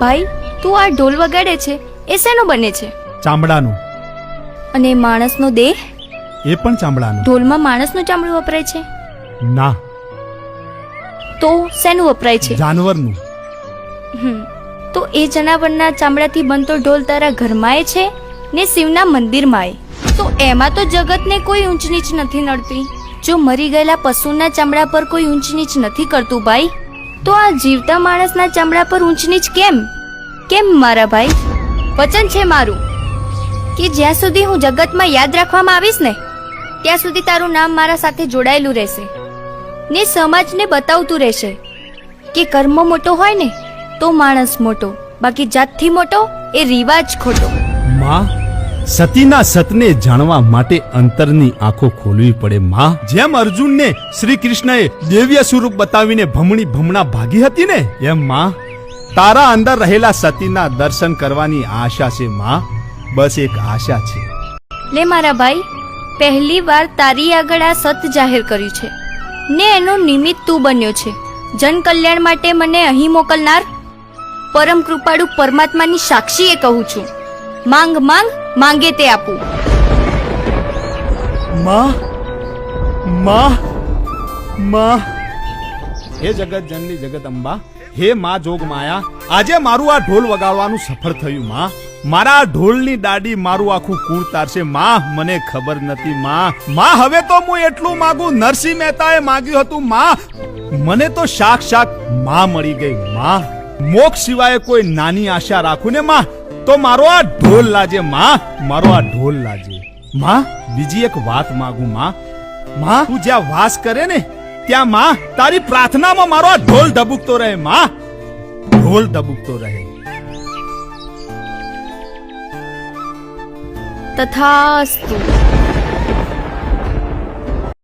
ભાઈ તું આ ઢોલ વગાડે છે એ શેનો બને છે? ચામડાનું. અને માણસનો દેહ? એ પણ ચામડાનું. ઢોલમાં માણસનું ચામડું વપરાય છે? ના. તો શેનું વપરાય છે? જાનવરનું. હમ. તો એ જનાવરના ચામડાથી બનતો ઢોલ તારા ઘરમાંય છે ને શિવના મંદિરમાંય? તો એમાં તો જગતને કોઈ ઊંચ નીચ નથી નડતી. જો મરી ગયેલા પશુના ચામડા પર કોઈ ઊંચ નીચ નથી કરતું ભાઈ. તો આ જીવતા માણસના ચામડા પર ઊંચ નીચ કેમ? કેમ મારા ભાઈ? વચન છે મારું કે જ્યાં સુધી હું જગતમાં યાદ રાખવામાં આવીશ ને, ત્યાં સુધી તારું નામ મારા સાથે જોડાયેલું રહેશે ને સમાજને બતાવતું રહેશે કે કર્મ મોટો હોય ને, તો માણસ મોટો, બાકી જાતથી મોટો એ રિવાજ ખોટો. માં? સતીના સતને જાણવા માટે અંતરની આંખો ખોલવી પડે, માં. જેમ અર્જુનને શ્રી કૃષ્ણએ દેવ્ય સ્વરૂપ બતાવીને ભમણી ભમણા ભાગી હતી ને? એમ, માં. તારા અંદર રહેલા સતીના દર્શન કરવાની આશા છે, માં. બસ એક આશા છે. લે મારા ભાઈ, પહેલી વાર તારી આગળ આ સત જાહેર કર્યું છે. ને એનો નિમિત્ત તું બન્યો છે. જન કલ્યાણ માટે મને અહીં મોકલનાર પરમ કૃપાળુ પરમાત્માની સાક્ષીએ કહું છું. માંગ માંગ. માંગે તે આપું. માં? માં? માં? હે જગત જનની જગત અંબા હે માં જોગ માયા આજે મારું આ ઢોલ વગાડવાનું સફળ થયું માં. મારા ઢોલની દાડી મારું આખું કુળ તારશે માં. મને ખબર નથી માં. માં હવે તો હું એટલું માગું નરસિંહ મહેતાએ માગ્યું હતું માં. મને તો શાક શાકમાં મળી ગઈ માં. મોક્ષ સિવાય કોઈ નાની આશા રાખું ને માં. તો મારો આ ઢોલ લાજે, માં. મારો આ ઢોલ લાજે. માં, બીજી એક વાત માંગુ, માં. માં, તું જ્યાં વાસ કરે ને, ત્યાં, માં, તારી પ્રાર્થનામાં મારો આ ઢોલ ધબુકતો રહે, માં. ઢોલ ધબુકતો રહે. તથાસ્તુ.